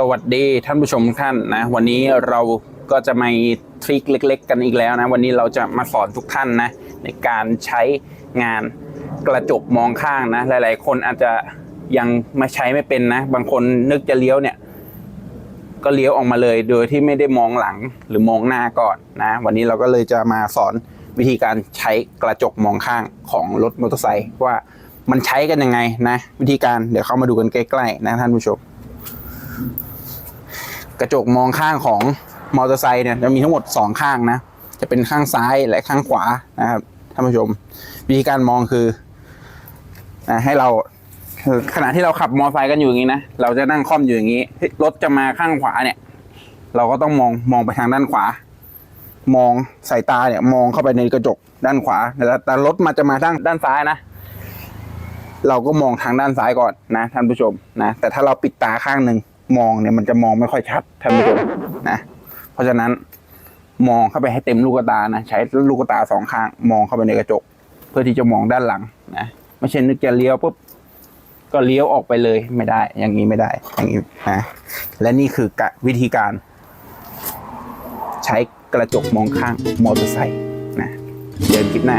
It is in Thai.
สวัสดีท่านผู้ชมท่านนะ วันนี้เราก็จะมาทริคเล็ก ๆ กันอีกแล้วนะ วันนี้เราจะมาสอนทุกท่านนะในการใช้งานกระจกมองข้างนะ หลาย ๆ คนอาจจะยังไม่ใช้ไม่เป็นนะ บางคนนึกจะเลี้ยวเนี่ย ก็เลี้ยวออกมาเลยโดยที่ไม่ได้มองหลังหรือมองหน้าก่อนนะ วันนี้เราก็เลยจะมาสอนวิธีการใช้กระจกมองข้างของรถมอเตอร์ไซค์ว่ามันใช้กันยังไงนะ วิธีการเดี๋ยวเข้ามาดูกันใกล้ ๆ นะท่านผู้ชม กระจกมองข้างของมอเตอร์ไซค์เนี่ยจะมีทั้งหมดสองข้างนะ จะเป็นข้างซ้ายและข้างขวานะครับท่านผู้ชม วิธีการมองคือนะให้เราขณะที่เราขับมอเตอร์ไซค์กันอยู่อย่างนี้นะเราจะนั่งค่อมอยู่อย่างนี้รถจะมาข้างขวาเนี่ย เราก็ต้องมองมองไปทางด้านขวา มองสายตาเนี่ย มองเข้าไปในกระจกด้านขวาแต่รถมาจะมาทางด้านซ้ายนะเราก็มองทางด้านซ้ายก่อนนะท่านผู้ชมนะแต่ถ้าเราปิดตาข้างหนึ่ง มองเนี่ยมันจะมองไม่ค่อยชัดท่านผู้ชมนะเพราะฉะนั้นมองเข้าไปให้เต็มลูกตานะใช้ลูกตาสองข้าง มองเข้าไปในกระจก เพื่อที่จะมองด้านหลังนะไม่ใช่นึกจะเลี้ยวปุ๊บก็เลี้ยวออกไปเลยไม่ได้ อย่างนี้ไม่ได้ อย่างนี้นะและนี่คือวิธีการ ใช้กระจกมองข้างมอเตอร์ไซค์นะเดินคลิปหน้า